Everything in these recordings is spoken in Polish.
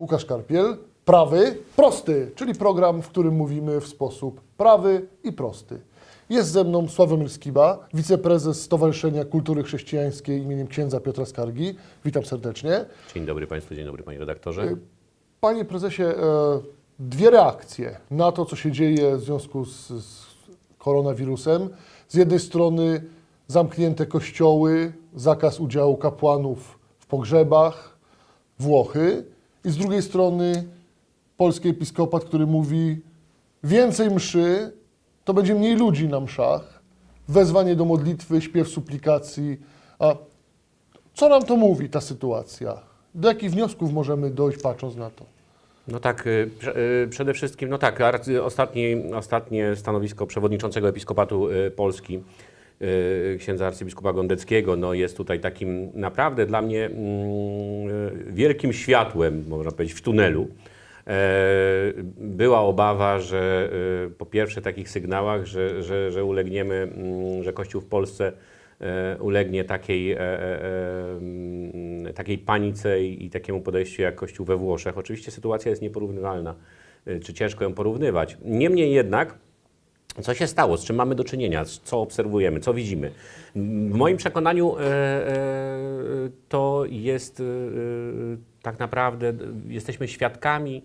Łukasz Karpiel, prawy, prosty, czyli program, w którym mówimy w sposób prawy i prosty. Jest ze mną Sławomir Skiba, wiceprezes Stowarzyszenia Kultury Chrześcijańskiej imieniem księdza Piotra Skargi. Witam serdecznie. Dzień dobry Państwu, dzień dobry Panie redaktorze. Panie prezesie, e, dwie reakcje na to, co się dzieje w związku z, z koronawirusem. Z jednej strony zamknięte kościoły, zakaz udziału kapłanów w pogrzebach, Włochy, i z drugiej strony polski episkopat, który mówi więcej mszy, to będzie mniej ludzi na mszach, wezwanie do modlitwy, śpiew suplikacji. A co nam to mówi ta sytuacja? Do jakich wniosków możemy dojść patrząc na to? No tak, y, y, przede wszystkim, no tak, ostatnie, ostatnie stanowisko przewodniczącego Episkopatu y, Polski, księdza arcybiskupa Gondeckiego, no jest tutaj takim naprawdę dla mnie mm, y, wielkim światłem, można powiedzieć, w tunelu. E, Była obawa, że y, po pierwsze takich sygnałach, że, że, że ulegniemy, mm, że Kościół w Polsce e, ulegnie takiej, e, takiej panice i, takiemu podejściu jak Kościół we Włoszech. Oczywiście sytuacja jest nieporównywalna, y, czy ciężko ją porównywać. Niemniej jednak, co się stało, z czym mamy do czynienia, co obserwujemy, co widzimy? W moim przekonaniu e, e, to jest e, tak naprawdę, jesteśmy świadkami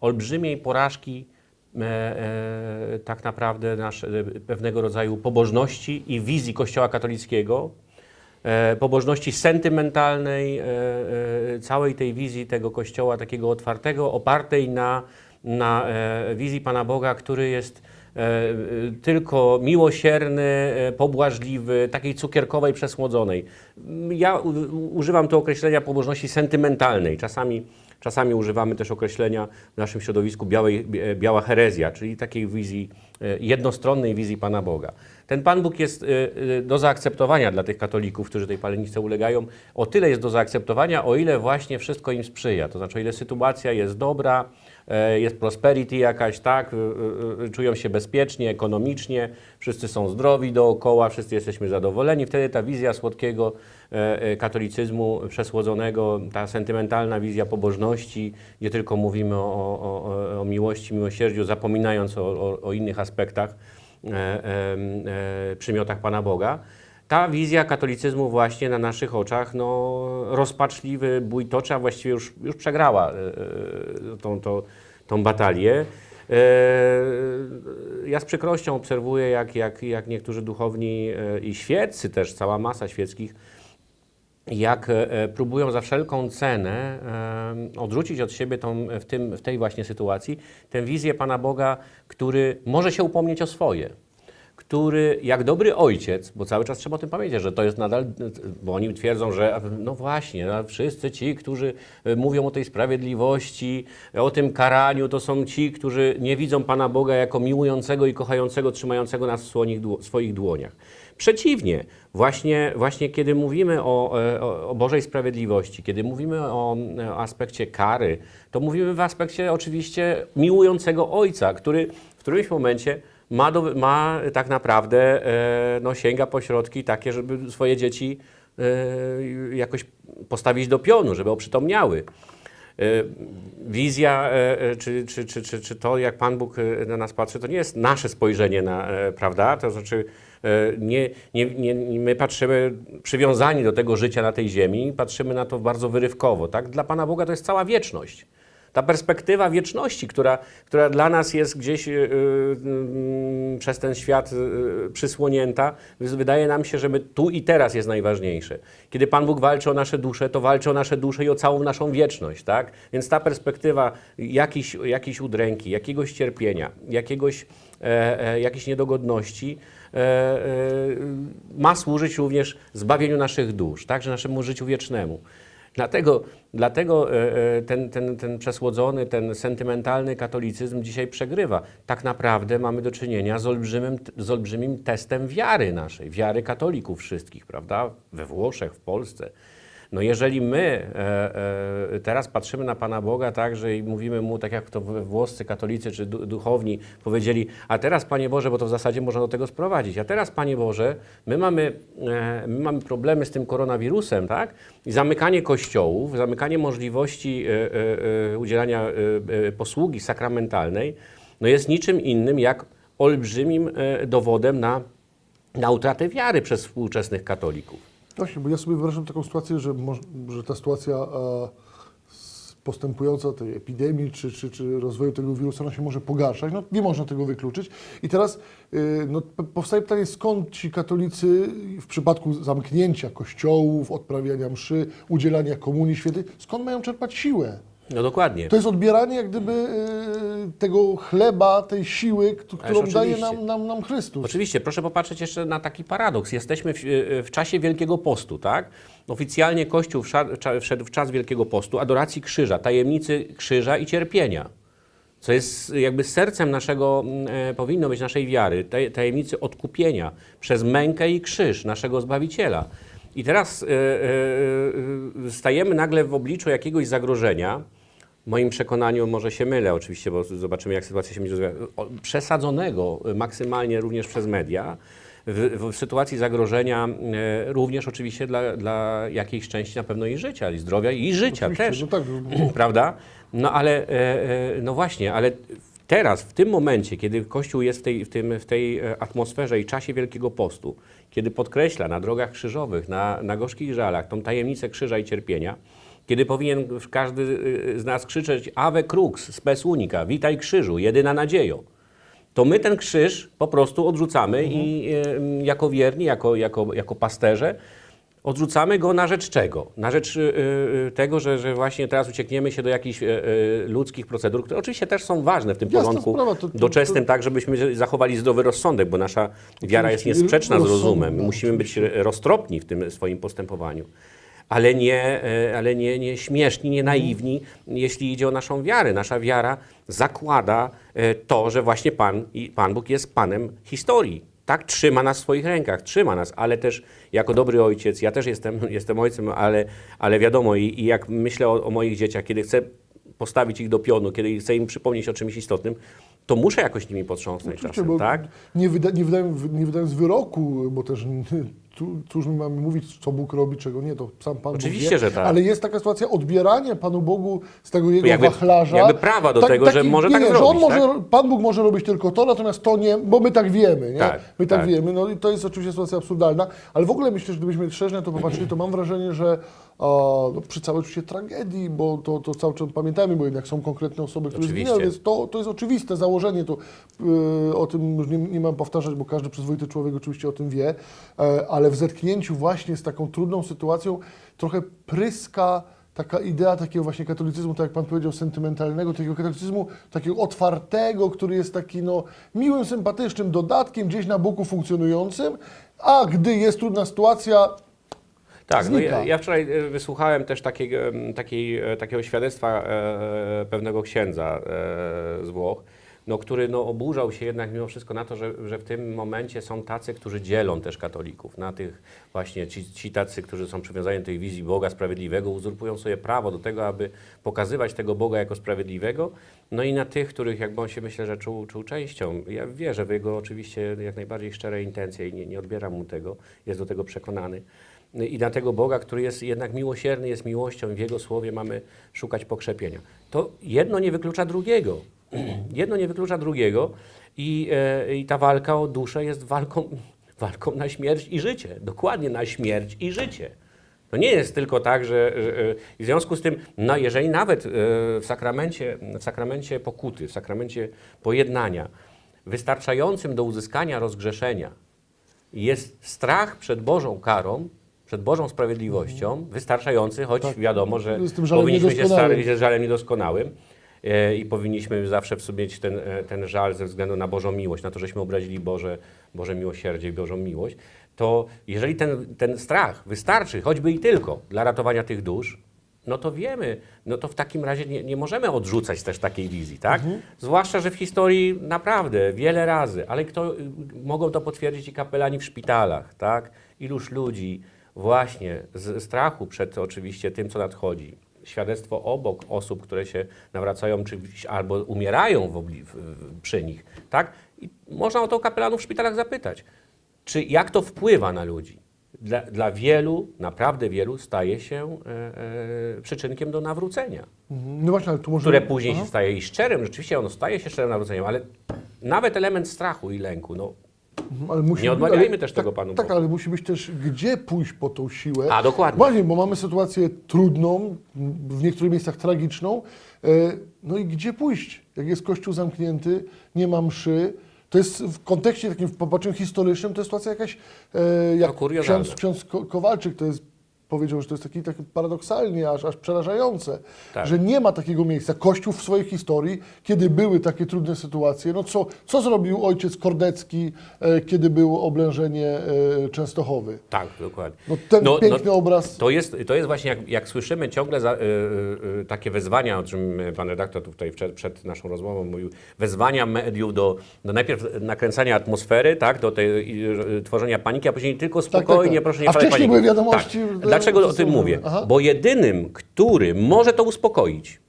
olbrzymiej porażki tak naprawdę nasz, pewnego rodzaju pobożności i wizji Kościoła katolickiego, pobożności sentymentalnej, całej tej wizji tego Kościoła takiego otwartego, opartej na, na wizji Pana Boga, który jest tylko miłosierny, e, pobłażliwy, takiej cukierkowej, przesłodzonej. Ja używam tu określenia pobożności sentymentalnej. Czasami, czasami używamy też określenia w naszym środowisku białej, biała herezja, czyli takiej wizji, e, jednostronnej wizji Pana Boga. Ten Pan Bóg jest e, e, do zaakceptowania dla tych katolików, którzy tej palenicy ulegają. O tyle jest do zaakceptowania, o ile właśnie wszystko im sprzyja. To znaczy, o ile sytuacja jest dobra, e, jest prosperity jakaś, tak, y, y, czują się bezpiecznie, ekonomicznie, wszyscy są zdrowi dookoła, wszyscy jesteśmy zadowoleni. Wtedy ta wizja słodkiego e, e, katolicyzmu przesłodzonego, ta sentymentalna wizja pobożności, gdzie tylko mówimy o, o, o, miłości, miłosierdziu, zapominając o, o, innych aspektach, e, e, e, przymiotach Pana Boga. Ta wizja katolicyzmu właśnie na naszych oczach no, rozpaczliwy bój toczy, a właściwie już, już przegrała e, tą, tą, tą batalię. E, Ja z przykrością obserwuję, jak, jak, jak niektórzy duchowni i świeccy też, cała masa świeckich, jak próbują za wszelką cenę odrzucić od siebie tą, w, tym, w tej właśnie sytuacji tę wizję Pana Boga, który może się upomnieć o swoje. Który jak dobry ojciec, bo cały czas trzeba o tym pamiętać, że to jest nadal, bo oni twierdzą, że no właśnie, no wszyscy ci, którzy e, mówią o tej sprawiedliwości, o tym karaniu, to są ci, którzy nie widzą Pana Boga jako miłującego i kochającego, trzymającego nas w swoich dło- swoich dłoniach. Przeciwnie, właśnie, właśnie kiedy mówimy o, e, o, o Bożej sprawiedliwości, kiedy mówimy o, e, o aspekcie kary, to mówimy w aspekcie oczywiście miłującego Ojca, który w którymś momencie ma, do, ma tak naprawdę, e, no, sięga po środki takie, żeby swoje dzieci e, jakoś postawić do pionu, żeby oprzytomniały. E, Wizja, czy, czy, czy, czy, czy to, jak Pan Bóg na nas patrzy, to nie jest nasze spojrzenie na, prawda? To znaczy, nie, nie, nie- my patrzymy przywiązani do tego życia na tej ziemi, patrzymy na to bardzo wyrywkowo, tak? Dla Pana Boga to jest cała wieczność. Ta perspektywa wieczności, która, która dla nas jest gdzieś e, mm, przez ten świat e, przysłonięta, wydaje nam się, że my tu i teraz jest najważniejsze. Kiedy Pan Bóg walczy o nasze dusze, to walczy o nasze dusze i o całą naszą wieczność, tak? Więc ta perspektywa jakiejś, jakiejś udręki, jakiegoś cierpienia, jakiegoś, e, e, jakiejś niedogodności e, e, ma służyć również zbawieniu naszych dusz, także naszemu życiu wiecznemu. Dlatego, dlatego e, e, ten, ten, ten przesłodzony, ten sentymentalny katolicyzm dzisiaj przegrywa. Tak naprawdę mamy do czynienia z olbrzymim, z olbrzymim testem wiary naszej, wiary katolików wszystkich, prawda? We Włoszech, w Polsce. No jeżeli my e, e, teraz patrzymy na Pana Boga tak, że i mówimy Mu, tak jak to włoscy katolicy czy du- duchowni powiedzieli, a teraz Panie Boże, bo to w zasadzie można do tego sprowadzić, a teraz Panie Boże, my mamy, e, my mamy problemy z tym koronawirusem, tak? I zamykanie kościołów, zamykanie możliwości udzielania posługi sakramentalnej, no jest niczym innym jak olbrzymim dowodem na, na utratę wiary przez współczesnych katolików. Właśnie, bo ja sobie wyobrażam taką sytuację, że, że ta sytuacja postępująca tej epidemii czy, czy, czy rozwoju tego wirusa, ona się może pogarszać. No, nie można tego wykluczyć. I teraz y, no, powstaje pytanie, skąd ci katolicy w przypadku zamknięcia kościołów, odprawiania mszy, udzielania komunii świętej, skąd mają czerpać siłę? No dokładnie. To jest odbieranie jak gdyby y, tego chleba, tej siły, którą daje oczywiście. nam, nam, nam Chrystus. Oczywiście, proszę popatrzeć jeszcze na taki paradoks. Jesteśmy w, w czasie Wielkiego Postu, tak? Oficjalnie Kościół wszedł w czas Wielkiego Postu, adoracji krzyża, tajemnicy krzyża i cierpienia. Co jest jakby sercem naszego, mm, e, powinno być naszej wiary, taj- tajemnicy odkupienia przez mękę i krzyż naszego Zbawiciela. I teraz e, e, stajemy nagle w obliczu jakiegoś zagrożenia, w moim przekonaniu, może się mylę oczywiście, bo zobaczymy, jak sytuacja się będzie rozwijała, przesadzonego maksymalnie również przez media, w, w sytuacji zagrożenia e, również oczywiście dla, dla jakiejś części na pewno i życia, i zdrowia, i życia Oczywiście, też, no tak, prawda? No ale, e, e, no właśnie, ale teraz, w tym momencie, kiedy Kościół jest w tej, w tym, w tej e, atmosferze i czasie Wielkiego Postu, kiedy podkreśla na drogach krzyżowych, na, na gorzkich żalach tą tajemnicę krzyża i cierpienia, kiedy powinien każdy y, z nas krzyczeć Ave Crux, spes unica, witaj krzyżu, jedyna nadziejo, to my ten krzyż po prostu odrzucamy i y, jako wierni, jako, jako, jako pasterze, odrzucamy go na rzecz czego? Na rzecz y, y, tego, że, że właśnie teraz uciekniemy się do jakichś y, y, ludzkich procedur, które oczywiście też są ważne w tym Jasna porządku. sprawa, to- to- doczesnym, tak, żebyśmy zachowali zdrowy rozsądek, bo nasza wiara jest niesprzeczna z rozumem. Musimy być roztropni w tym swoim postępowaniu ale nie, e, ale nie, nie śmieszni, nie naiwni, jeśli idzie o naszą wiarę. Nasza wiara zakłada e, to, że właśnie Pan, Pan Bóg jest Panem historii. Tak, trzyma nas w swoich rękach, trzyma nas, ale też jako dobry ojciec, ja też jestem, jestem ojcem, ale, ale wiadomo, i, i jak myślę o, o moich dzieciach, kiedy chcę postawić ich do pionu, kiedy chcę im przypomnieć o czymś istotnym, to muszę jakoś nimi potrząsnąć Oczywiście, czasem, tak? nie, wyda, nie, wydając, nie wydając wyroku, bo też tu, cóż my mamy mówić, co Bóg robi, czego nie, to sam Pan Oczywiście, Bóg wie. że tak. Ale jest taka sytuacja odbierania Panu Bogu z tego Jego Jakby- wachlarza. jakby prawa do tego, że może nie, tak nie, że on zrobić, może, Pan Bóg może robić tylko to, natomiast to nie, bo my tak wiemy, nie? Tak, my tak, tak. wiemy, no i to jest oczywiście sytuacja absurdalna, ale w ogóle myślę, że gdybyśmy szerzej to popatrzyli, to mam wrażenie, że no, przy całej oczywiście tragedii, bo to, to cały czas pamiętajmy, bo jednak są konkretne osoby, które Oczywiście. zginęły, więc to, to jest oczywiste założenie, to y, o tym już nie, nie mam powtarzać, bo każdy przyzwoity człowiek oczywiście o tym wie, e, ale w zetknięciu właśnie z taką trudną sytuacją trochę pryska taka idea takiego właśnie katolicyzmu, tak jak Pan powiedział, sentymentalnego, takiego katolicyzmu, takiego otwartego, który jest taki no, miłym, sympatycznym dodatkiem gdzieś na boku funkcjonującym, a gdy jest trudna sytuacja, Tak, no ja, ja wczoraj e, wysłuchałem też takiego, takiej, e, takiego świadectwa e, pewnego księdza e, z Włoch, no, który no, oburzał się jednak mimo wszystko na to, że, że w tym momencie są tacy, którzy dzielą też katolików. Na tych właśnie ci, ci tacy, którzy są przywiązani do tej wizji Boga sprawiedliwego, uzurpują sobie prawo do tego, aby pokazywać tego Boga jako sprawiedliwego, no i na tych, których jakby on się myślę, że czuł, czuł częścią. Ja wierzę w jego oczywiście jak najbardziej szczere intencje i nie, nie odbieram mu tego, jest do tego przekonany. I na tego Boga, który jest jednak miłosierny, jest miłością i w Jego słowie mamy szukać pokrzepienia. To jedno nie wyklucza drugiego. jedno nie wyklucza drugiego i, e, i ta walka o duszę jest walką, walką na śmierć i życie. Dokładnie na śmierć i życie. To nie jest tylko tak, że, że e, w związku z tym, no jeżeli nawet e, w sakramencie, w sakramencie pokuty, w sakramencie pojednania, wystarczającym do uzyskania rozgrzeszenia jest strach przed Bożą karą, przed Bożą sprawiedliwością, wystarczający, choć Tak. wiadomo, że żalem powinniśmy się starać z żalem niedoskonałym e, i powinniśmy zawsze w sobie mieć ten, e, ten żal ze względu na Bożą miłość, na to, żeśmy obrazili Boże, Boże miłosierdzie i Bożą miłość, to jeżeli ten, ten strach wystarczy, choćby i tylko dla ratowania tych dusz, no to wiemy, no to w takim razie nie, nie możemy odrzucać też takiej wizji, tak? Zwłaszcza, że w historii naprawdę wiele razy, ale kto, mogą to potwierdzić i kapelani w szpitalach, tak? Iluż ludzi właśnie z strachu przed oczywiście tym, co nadchodzi, świadectwo obok osób, które się nawracają czy, albo umierają w w, przy nich, tak? I można o to kapelanów w szpitalach zapytać. Czy jak to wpływa na ludzi? Dla, dla wielu, naprawdę wielu, staje się e, e, przyczynkiem do nawrócenia Mhm. No właśnie, ale tu może... które później Aha. się staje i szczerym, rzeczywiście ono staje się szczerym nawróceniem, ale nawet element strachu i lęku, no Ale musi Nie odmawiajmy ale- też tego tak, Panu Tak, ale musi być też gdzie pójść po tą siłę. A, dokładnie. Właśnie, bo mamy sytuację trudną, w niektórych miejscach tragiczną. E, No i gdzie pójść? Jak jest kościół zamknięty, nie ma mszy, to jest w kontekście takim, w popatrzeniu historycznym, to jest sytuacja jakaś, e, jak No, ksiądz, ksiądz Ko- Kowalczyk to jest, powiedział, że to jest taki, taki paradoksalnie, aż, aż przerażające, Tak. że nie ma takiego miejsca. Kościół w swojej historii, kiedy były takie trudne sytuacje, no co, co zrobił ojciec Kordecki, e, kiedy było oblężenie e, Częstochowy? tak, dokładnie. No ten piękny obraz. To jest, to jest właśnie, jak, jak słyszymy ciągle za, y, y, y, takie wezwania, o czym pan redaktor tutaj przed, przed naszą rozmową mówił, wezwania mediów do, do najpierw nakręcania atmosfery, tak, do tej, y, tworzenia paniki, a później tylko tak, spokojnie, tak. proszę nie A wcześniej paniki. były wiadomości, Tak. Dlaczego o tym mówię? Aha. Bo jedynym, który może to uspokoić,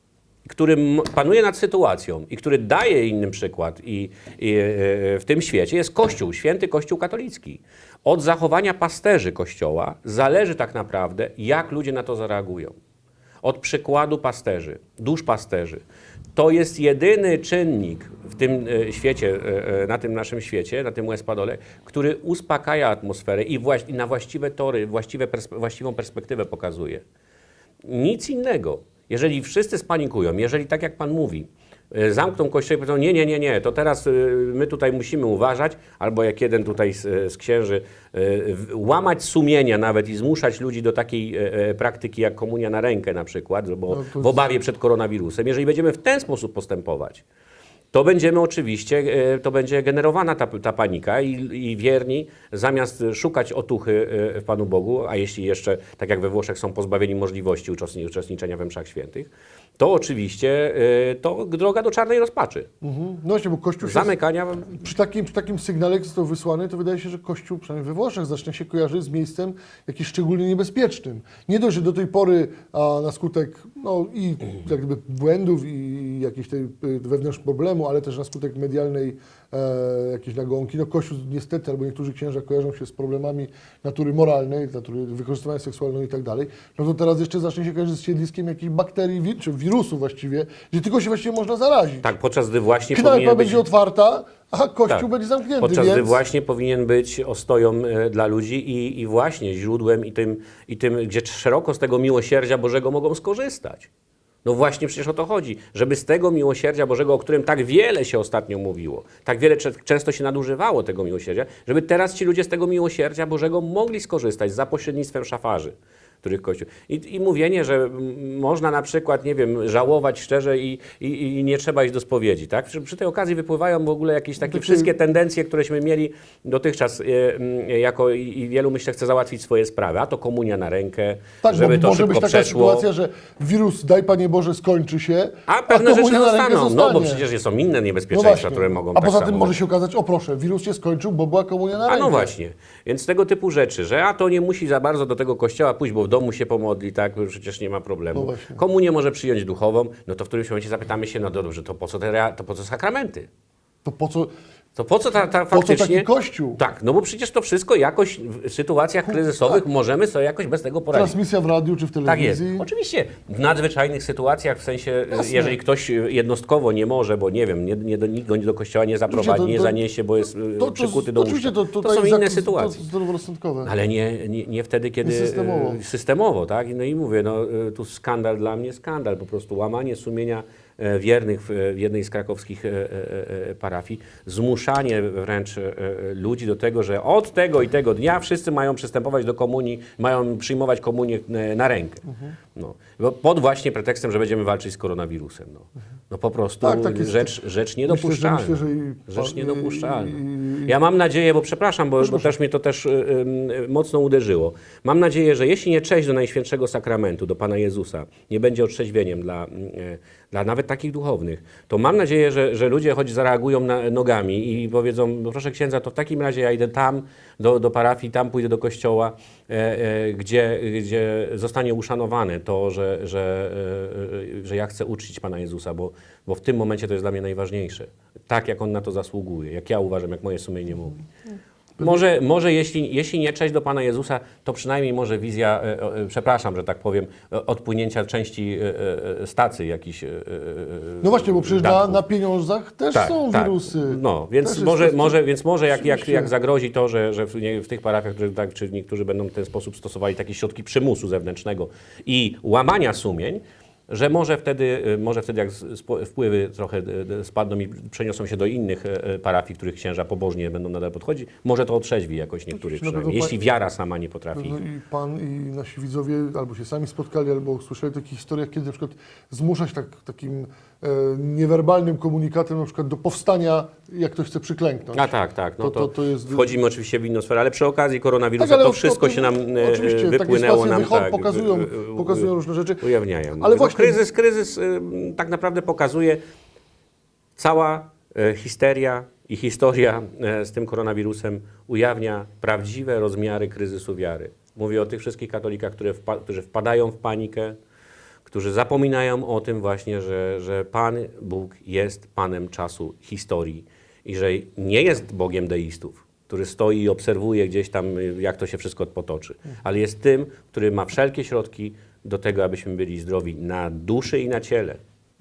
który panuje nad sytuacją i który daje innym przykład i, i, e, w tym świecie jest Kościół, święty Kościół katolicki. Od zachowania pasterzy Kościoła zależy tak naprawdę, jak ludzie na to zareagują. Od przykładu pasterzy, dusz pasterzy. To jest jedyny czynnik w tym e, świecie, e, e, na tym naszym świecie, na tym Espadole, który uspokaja atmosferę i, na właściwe tory, właściwe perspe- właściwą perspektywę pokazuje. Nic innego. Jeżeli wszyscy spanikują, jeżeli tak jak Pan mówi, zamkną kościół i powiedzą, nie, nie, nie, nie, to teraz e, my tutaj musimy uważać, albo jak jeden tutaj z, z księży, e, łamać sumienia nawet i zmuszać ludzi do takiej e, e, praktyki jak komunia na rękę na przykład, bo No w obawie przed koronawirusem. Jeżeli będziemy w ten sposób postępować, to będziemy oczywiście, e, to będzie generowana ta, ta panika i, i wierni zamiast szukać otuchy e, w Panu Bogu, a jeśli jeszcze, tak jak we Włoszech, są pozbawieni możliwości uczestni- uczestniczenia we mszach świętych, to oczywiście e, to droga do czarnej rozpaczy. Mhm. No właśnie, bo Kościół Zamykania przy takim, przy takim sygnale, jak został wysłany, to wydaje się, że Kościół, przynajmniej we Włoszech, zacznie się kojarzyć z miejscem jakimś szczególnie niebezpiecznym. Nie dość, że do tej pory a na skutek no, i jak gdyby błędów i jakichś tej y, wewnętrznych ale też na skutek medialnej e, jakiejś nagonki, no Kościół niestety, albo niektórzy księża kojarzą się z problemami natury moralnej, natury wykorzystywania seksualnego i tak dalej, no to teraz jeszcze zacznie się kojarzyć z siedliskiem jakichś bakterii, czy wirusu właściwie, gdzie tylko się właściwie można zarazić. tak, podczas gdy właśnie Knajpa powinien być... będzie otwarta, a kościół Tak. będzie zamknięty, Podczas więc... gdy właśnie powinien być ostoją e, dla ludzi i, i właśnie źródłem i tym, i tym, gdzie szeroko z tego miłosierdzia Bożego mogą skorzystać. No właśnie przecież o to chodzi, żeby z tego miłosierdzia Bożego, o którym tak wiele się ostatnio mówiło, tak wiele często się nadużywało tego miłosierdzia, żeby teraz ci ludzie z tego miłosierdzia Bożego mogli skorzystać za pośrednictwem szafarzy, których Kościół. I, I mówienie, że można na przykład, nie wiem, żałować szczerze i, i, i nie trzeba iść do spowiedzi, tak? Przy, przy tej okazji wypływają w ogóle jakieś takie Takie- wszystkie tendencje, któreśmy mieli dotychczas, mm, jako i, i wielu myślę chce załatwić swoje sprawy, a to komunia na rękę, Tak, żeby to może być taka przeszło. sytuacja, że wirus, daj Panie Boże, skończy się, A pewne rzeczy na rękę zostaną, no bo przecież są inne No niebezpieczeństwa, właśnie. które mogą A tak poza samo tym może się okazać, o proszę, wirus się skończył, bo była komunia na A rękę. no właśnie, więc tego typu rzeczy, że a to nie musi za bardzo do tego kościoła pójść, bo w domu się pomodli, tak, bo przecież nie ma No problemu. właśnie. Komu nie może przyjąć duchową, no to w którymś momencie zapytamy się, no dobrze, to po co te, to po co sakramenty? To po co, To po co ta, ta po co faktycznie... taki kościół? Tak, no bo przecież to wszystko jakoś w sytuacjach kryzysowych możemy sobie jakoś bez tego poradzić. Transmisja w radiu czy w Tak jest. telewizji? Oczywiście w nadzwyczajnych sytuacjach, w sensie, Jasne. jeżeli ktoś jednostkowo nie może, bo nie wiem, nie, nie do, nikt go do kościoła nie zaprowadzi, to- nie to- zaniesie, bo jest To, to, to, przykuty to, do łóżka. to, To, tutaj są inne sytuacje. To. Ale nie, nie, nie wtedy, kiedy... systemowo. e, Systemowo, tak? No i mówię, no e, tu skandal dla mnie, skandal, po prostu łamanie sumienia e, wiernych w jednej z krakowskich e, e, e, parafii, zmuszanie wręcz e, e, ludzi do tego, że od tego i tego dnia wszyscy mają przystępować do komunii, mają przyjmować komunię e, na rękę. Mhm. No. Pod właśnie pretekstem, że będziemy walczyć z koronawirusem. No, no po prostu Tak, tak rzecz, rzecz niedopuszczalna. Myślę, że, myślę, że i, Rzecz niedopuszczalna. Ja mam nadzieję, bo przepraszam, bo, bo też mnie to też mocno uderzyło. Mam nadzieję, że jeśli nie cześć do Najświętszego Sakramentu, do Pana Jezusa, nie będzie otrzeźwieniem dla, dla nawet takich duchownych, to mam nadzieję, że, że ludzie choć zareagują na, nogami i powiedzą, no proszę księdza, to w takim razie ja idę tam, do, do parafii, tam pójdę do kościoła, e, e, gdzie, gdzie zostanie uszanowane to, że, że, e, że ja chcę uczcić Pana Jezusa, bo, bo w tym momencie to jest dla mnie najważniejsze. Tak, jak On na to zasługuje, jak ja uważam, jak moje sumienie mówi. Może, może jeśli, jeśli nie cześć do Pana Jezusa, to przynajmniej może wizja, e, e, przepraszam, że tak powiem, e, odpłynięcia części e, e, stacji jakichś. e, e, No właśnie, bo przecież na, na pieniądzach też Tak, są tak. wirusy. No, więc może, może, więc może jak, jak, jak zagrozi to, że, że w, nie, w tych parafiach, które, tak, czy niektórzy będą w ten sposób stosowali takie środki przymusu zewnętrznego i łamania sumień, że może wtedy, y, może wtedy jak wpływy trochę y, y, spadną i przeniosą się do innych parafii, których księża pobożnie będą nadal podchodzić, może to otrzeźwi jakoś niektórych na przynajmniej, jeśli wiara sama nie potrafi. No i pan i nasi widzowie albo się sami spotkali, albo usłyszeli o takich historiach, kiedy na przykład zmuszać tak, takim niewerbalnym komunikatem na przykład do powstania, jak ktoś chce przyklęknąć. A tak, tak. No To- to, to- jest- Wchodzimy oczywiście w inną sferę, ale przy okazji koronawirusa Tak, to wszystko się nam e, oczywiście, wypłynęło nam wychod- tak, pokazują- pokazują różne rzeczy. Ujawniają. Ale no, właśnie- kryzys, kryzys y, tak naprawdę pokazuje cała e, histeria i historia e, z tym koronawirusem ujawnia prawdziwe rozmiary kryzysu wiary. Mówię o tych wszystkich katolikach, które wpa- którzy wpadają w panikę, którzy zapominają o tym właśnie, że, że Pan Bóg jest Panem czasu, historii i że nie jest Bogiem deistów, który stoi i obserwuje gdzieś tam, jak to się wszystko potoczy, ale jest tym, który ma wszelkie środki do tego, abyśmy byli zdrowi na duszy i na ciele.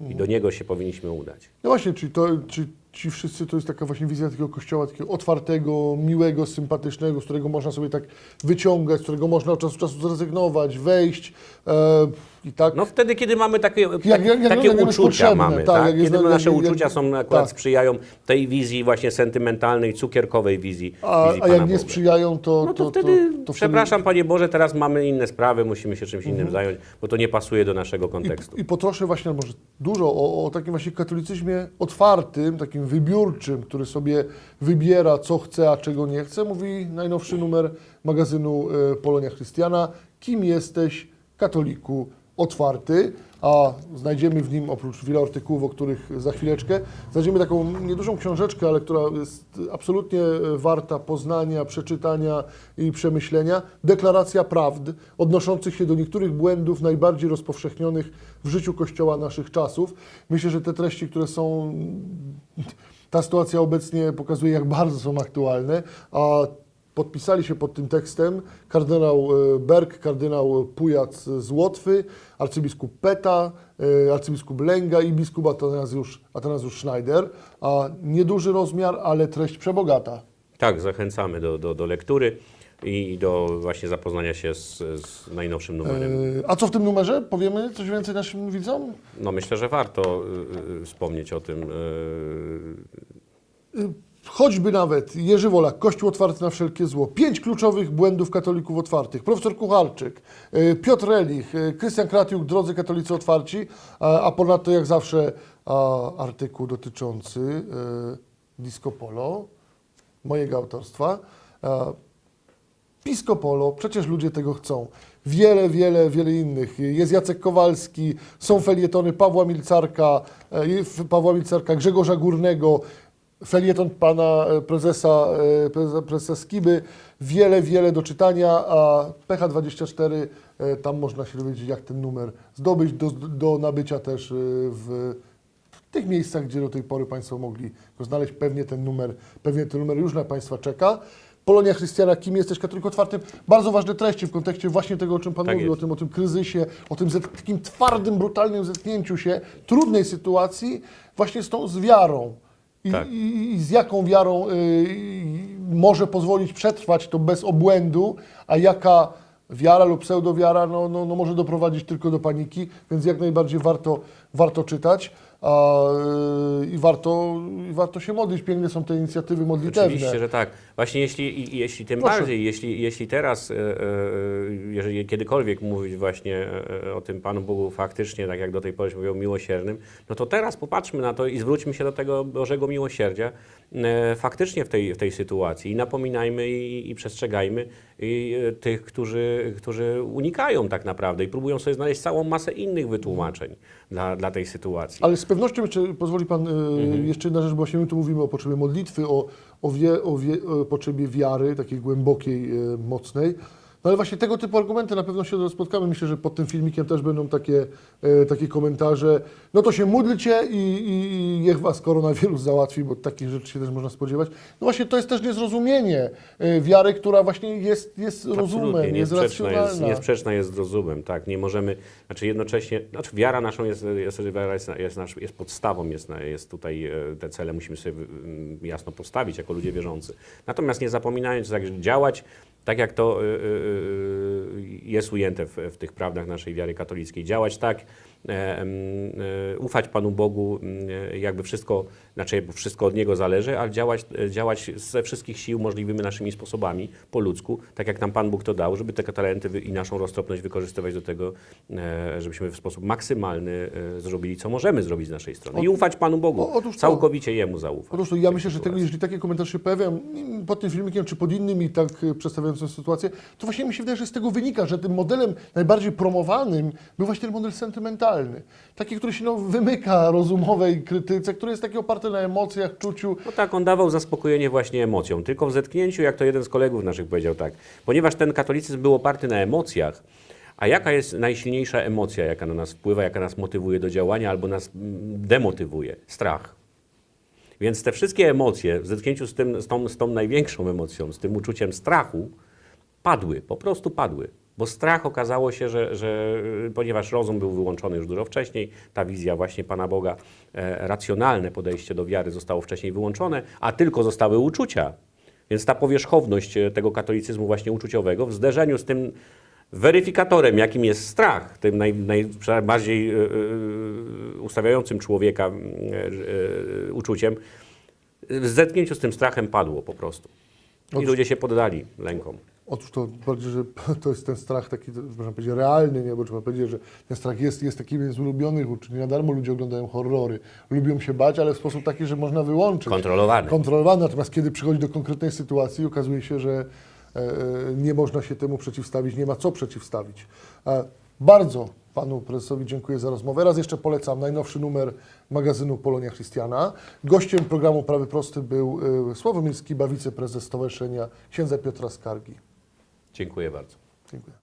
I do Niego się powinniśmy udać. No właśnie, czyli, to, ci wszyscy to jest taka właśnie wizja takiego kościoła, takiego otwartego, miłego, sympatycznego, z którego można sobie tak wyciągać, z którego można od czasu do czasu zrezygnować, wejść e, i tak. No wtedy, kiedy mamy takie, jak- jak takie jest uczucia, potrzebne, mamy, tak, tak? jak jest kiedy nasze jak- jak- uczucia są akurat tak. sprzyjają tej wizji właśnie sentymentalnej, cukierkowej wizji, a, wizji a Pana jak nie sprzyjają, to, No to, wtedy, przepraszam Panie Boże, teraz mamy inne sprawy, musimy się czymś Mhm. innym zająć, bo to nie pasuje do naszego kontekstu. I, I po trosze właśnie, może dużo o, o takim właśnie katolicyzmie otwartym, takim wybiórczym, który sobie wybiera, co chce, a czego nie chce, mówi najnowszy numer magazynu e, Polonia Chrystiana. Kim jesteś, katoliku otwarty? A znajdziemy w nim, oprócz wielu artykułów, o których za chwileczkę, znajdziemy taką niedużą książeczkę, ale która jest absolutnie warta poznania, przeczytania i przemyślenia. Deklaracja prawd odnoszących się do niektórych błędów najbardziej rozpowszechnionych w życiu Kościoła naszych czasów. Myślę, że te treści, które są ta sytuacja obecnie pokazuje, jak bardzo są aktualne, a podpisali się pod tym tekstem kardynał e, Berg, kardynał Pujac z Łotwy, arcybiskup Peta, e, arcybiskup Lęga i biskup Atanazjusz, Atanazjusz Schneider. A nieduży rozmiar, ale treść przebogata. Tak, zachęcamy do, do, do lektury i do właśnie zapoznania się z, z najnowszym numerem. E, A co w tym numerze? Powiemy coś więcej naszym widzom? No myślę, że warto y, y, wspomnieć o tym. y, Choćby nawet Jerzy Wolak, Kościół otwarty na wszelkie zło, pięć kluczowych błędów katolików otwartych, profesor Kucharczyk, y, Piotr Relich, y, Krystian Kratiuk, drodzy katolicy otwarci, a, ponadto jak zawsze artykuł dotyczący y, Disco Polo, mojego autorstwa. Pisco Polo, przecież ludzie tego chcą. Wiele, wiele, wiele innych. Jest Jacek Kowalski, są felietony Pawła Milcarka, Pawła Milcarka, Grzegorza Górnego, felieton pana e, prezesa, e, prezesa, prezesa Skiby. Wiele, wiele do czytania, a PH24, e, tam można się dowiedzieć, jak ten numer zdobyć, do, do nabycia też w tych miejscach, gdzie do tej pory Państwo mogli go znaleźć, pewnie ten numer, pewnie ten numer już na Państwa czeka. Polonia Chrystiana, kim jesteś katolik otwartym? Bardzo ważne treści w kontekście właśnie tego, o czym Pan Tak mówił, o tym, o tym kryzysie, o tym takim twardym, brutalnym zetknięciu się, trudnej sytuacji właśnie z tą, z wiarą. I, Tak. i, i z jaką wiarą y, może pozwolić przetrwać to bez obłędu, a jaka wiara lub pseudowiara no, no, no może doprowadzić tylko do paniki, więc jak najbardziej warto, warto czytać. A, y, i warto, i warto się modlić. Piękne są te inicjatywy modlitewne. Oczywiście, że tak. Właśnie jeśli, i- jeśli tym Proszę. bardziej, jeśli, jeśli teraz, e, e, jeżeli kiedykolwiek mówić właśnie e, o tym Panu Bogu faktycznie, tak jak do tej pory mówiło, miłosiernym, no to teraz popatrzmy na to i zwróćmy się do tego Bożego miłosierdzia faktycznie w tej, w tej sytuacji i napominajmy i, i przestrzegajmy i, e, tych, którzy, którzy unikają tak naprawdę i próbują sobie znaleźć całą masę innych wytłumaczeń dla, dla tej sytuacji. Ale z pewnością jeszcze pozwoli Pan y, Mhm. jeszcze jedna rzecz, bo właśnie my tu mówimy o potrzebie modlitwy, o, o, wie, o, wie, o potrzebie wiary, takiej głębokiej, y, mocnej. No ale właśnie tego typu argumenty na pewno się spotkamy. Myślę, że pod tym filmikiem też będą takie, e, takie komentarze. No to się módlcie i, i, i niech Was koronawirus załatwi, bo takich rzeczy się też można spodziewać. No właśnie to jest też niezrozumienie e, wiary, która właśnie jest, jest rozumem, jest niesprzeczna jest, racjonalna. niesprzeczna jest z rozumem, tak, nie możemy, znaczy jednocześnie, znaczy wiara naszą jest, jest, wiara jest, jest, nasz, jest podstawą, jest, jest tutaj, e, te cele musimy sobie jasno postawić jako ludzie wierzący. Natomiast nie zapominając tak, działać tak, jak to y, y, y, jest ujęte w, w tych prawdach naszej wiary katolickiej, działać tak, e, e, ufać Panu Bogu, e, jakby wszystko, znaczy wszystko od Niego zależy, ale działać, działać ze wszystkich sił możliwymi naszymi sposobami, po ludzku, tak jak nam Pan Bóg to dał, żeby te talenty i naszą roztropność wykorzystywać do tego, żebyśmy w sposób maksymalny zrobili, co możemy zrobić z naszej strony. I ufać Panu Bogu, otóż to. całkowicie Jemu zaufać. Otóż to ja tej myślę, że tego, jeżeli takie komentarze się pojawiają mm, pod tym filmikiem, czy pod innymi tak sytuację, to właśnie mi się wydaje, że z tego wynika, że tym modelem najbardziej promowanym był właśnie ten model sentymentalny. Taki, który się no, wymyka rozumowej krytyce, który jest taki oparty na emocjach, czuciu. No tak, on dawał zaspokojenie właśnie emocjom, tylko w zetknięciu, jak to jeden z kolegów naszych powiedział tak, ponieważ ten katolicyzm był oparty na emocjach, a jaka jest najsilniejsza emocja, jaka na nas wpływa, jaka nas motywuje do działania albo nas mm, demotywuje? Strach. Więc te wszystkie emocje w zetknięciu z, tym, z, tą, z tą największą emocją, z tym uczuciem strachu, padły, po prostu padły. Bo strach okazało się, że, że ponieważ rozum był wyłączony już dużo wcześniej, ta wizja właśnie Pana Boga, e, racjonalne podejście do wiary zostało wcześniej wyłączone, a tylko zostały uczucia. Więc ta powierzchowność e, tego katolicyzmu właśnie uczuciowego w zderzeniu z tym weryfikatorem, jakim jest strach, tym naj, najbardziej e, e, ustawiającym człowieka e, uczuciem, w zetknięciu z tym strachem padło po prostu. I Otóż- ludzie się poddali lękom. Otóż to bardziej, że to jest ten strach taki, można powiedzieć, realny, nie? bo trzeba powiedzieć, że ten strach jest, jest takim z ulubionych uczuć. Nie na darmo ludzie oglądają horrory. Lubią się bać, ale w sposób taki, że można wyłączyć. Kontrolowany. kontrolowany. Natomiast kiedy przychodzi do konkretnej sytuacji, okazuje się, że nie można się temu przeciwstawić, nie ma co przeciwstawić. E, bardzo panu prezesowi dziękuję za rozmowę. Raz jeszcze polecam najnowszy numer magazynu Polonia Christiana. Gościem programu Prawy Prosty był e, Sławomir Skiba, wiceprezes Stowarzyszenia księdza Piotra Skargi. Dziękuję bardzo. Dziękuję.